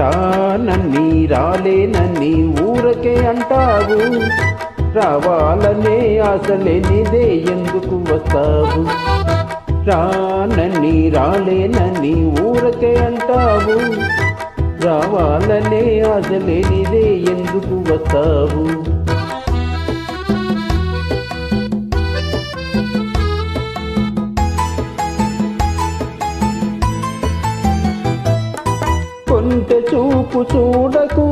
రానన్ని రాలేనన్ని ఊరకే అంటావు. రావాలనే ఆశలేనిదే ఎందుకు వస్తావు? రానన్ని రాలేనన్ని ఊరకే అంటావు. రావాలనే ఆశలేనిదే ఎందుకు వస్తావు? చూపు చూడకు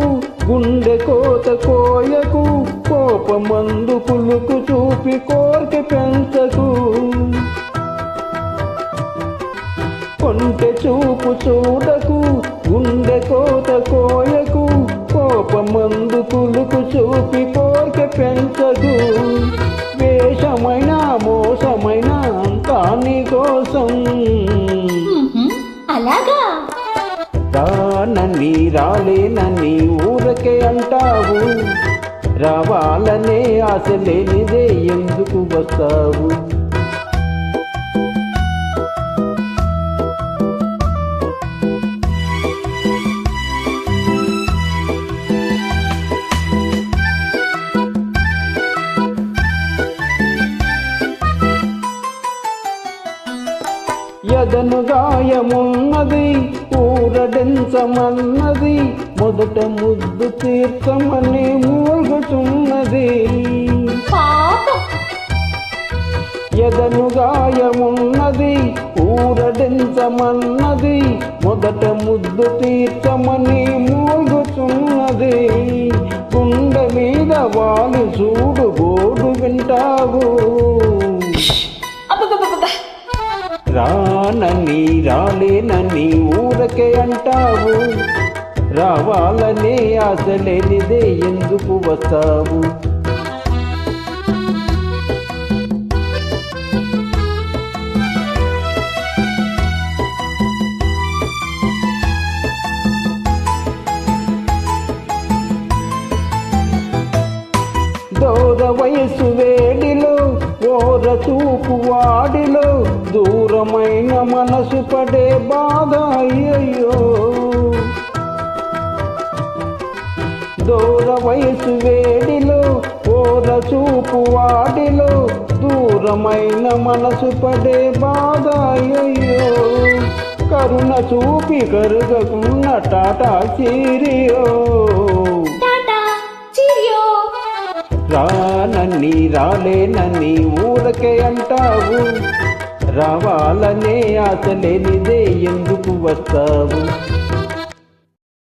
గుండె కోత కోయకు కోపమందు పులుకు చూపి కోరిక పెంచకు. కొంటె చూపు చూడకు గుండె కోత కోయకు కోపమందు పులుకు చూపి కోరిక పెంచకు. వేషమైన మోసమైన అంతా నీ కోసం. అలాగా? రానని రాలేనని ఊరకే అంటావు. రావాలనే ఆశ లేనిదే ఎందుకు వస్తావు? ఎదను గాయమున్నది ఊరడించమన్నది మొదట ముద్దు తీర్చమని మూలుగుతున్నది ఎదను గాయమున్నది ఊరడించమన్నది మొదట ముద్దు తీర్చమని మూలుగుతున్నది గుండె మీద వాళ్ళు చూడు గోడు వింటావు. రానని రాలేనని ఊరకే అంటావు. రావాలనే ఆశ లేనిదే ఎందుకు వస్తావు? దూర వయసు వేడిలో ఘోర చూపు వాడిలో దూరమైన మనసు పడే బాధ అయ్యయ్యో. దూర వయసు వేడిలో ఓర చూపు వాడిలో దూరమైన మనసు పడే బాధ అయ్యయ్యో. కరుణ చూపి కరుగకున్న టాటా చీరియో రానని రాలేనని ఊరకే అంటావు. రావాలనే ఆశ లేనిదే ఎందుకు వస్తావు?